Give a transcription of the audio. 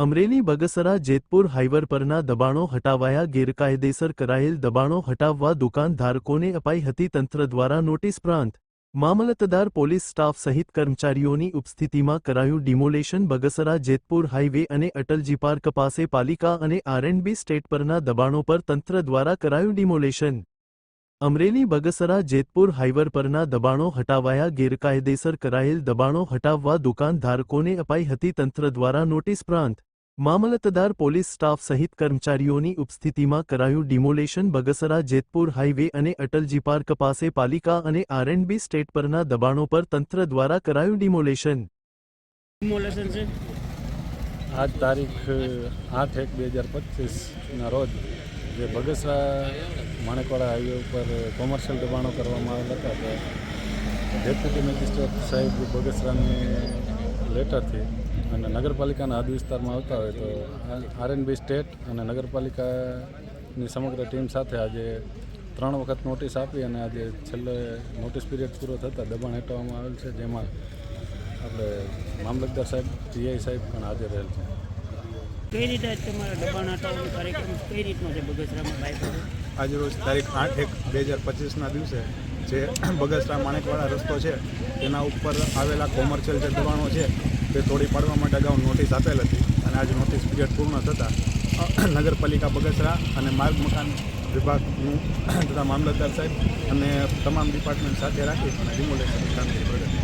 Amreli Bagasara Jetpur highway પરના દબાણો હટાવાયા ગેરકાયદેસર કરાયેલ દબાણો હટાવવા દુકાનધારકોને અપાઈ હતી તંત્ર દ્વારા નોટિસ પ્રાંત. મામલતદાર, પોલીસ સ્ટાફ સહિત કર્મચારીઓની ઉપસ્થિતિમાં કરાયું ડિમોલેશન બગસરા જેતપુર હાઈવે અને અટલજી પાર્ક પાસે પાલિકા અને આરએનબી સ્ટેટ પરના દબાણો પર તંત્ર દ્વારા કરાયું ડિમોલેશન. અમરેલી બગસરા જેતપુર હાઈવર પરના દબાણો હટાવાયા ગેરકાયદેસર કરાયેલ દબાણો હટાવવા દુકાનધારકોને અપાઈ હતી તંત્ર દ્વારા નોટિસ પ્રાંત. મામલતદાર પોલીસ સ્ટાફ સહિત કર્મચારીઓની ઉપસ્થિતિમાં કરાયું ડિમોલેશન બગસરા જેતપુર હાઇવે અને અટલજી પાર્ક પાસે પાલિકા અને આરએનબી સ્ટેટ પરના દબાણો પર તંત્ર દ્વારા કરાયું ડિમોલેશન. ડિમોલેશન છે? આજ તારીખ આઠ એક બે હજાર પચીસના રોજ જે બગસરા માણેકવાડા હાઈવે ઉપર કોમર્શિયલ દબાણો કરવામાં આવેલા હતા ડેપ્યુટી મેજિસ્ટ્રેટ સાહેબ બગસરાની લેટરથી અને નગરપાલિકાના હદ વિસ્તારમાં આવતા હોય તો આરએનબી સ્ટેટ અને નગરપાલિકાની સમગ્ર ટીમ સાથે આજે ત્રણ વખત નોટિસ આપી અને આજે છેલ્લે નોટિસ પીરિયડ પૂરો થતાં દબાણ હટાવવામાં આવેલ છે જેમાં આપણે મામલતદાર સાહેબ જીઆઈ સાહેબ પણ હાજર રહેલ છે. કઈ રીતે તમારા દબાણ હટાવવાનો કાર્યક્રમ કઈ રીતનો છે બગસરામાં બાઇક આજરોજ તારીખ આઠ એક બે હજાર પચીસના દિવસે જે બગસરા માણેકવાળા રસ્તો છે. તેના ઉપર આવેલા કોમર્શિયલ જે દબાણો છે, તે તોડી પાડવા માટે અગાઉ નોટિસ આપેલ હતી અને આજે નોટિસ પીરિયડ પૂર્ણ થતાં નગરપાલિકા બગસરા અને માર્ગ મકાન વિભાગનું તથા મામલતદાર સાહેબ અને તમામ ડિપાર્ટમેન્ટ સાથે રાખી અને રિમોલેશન કામગીરી પ્રગતિ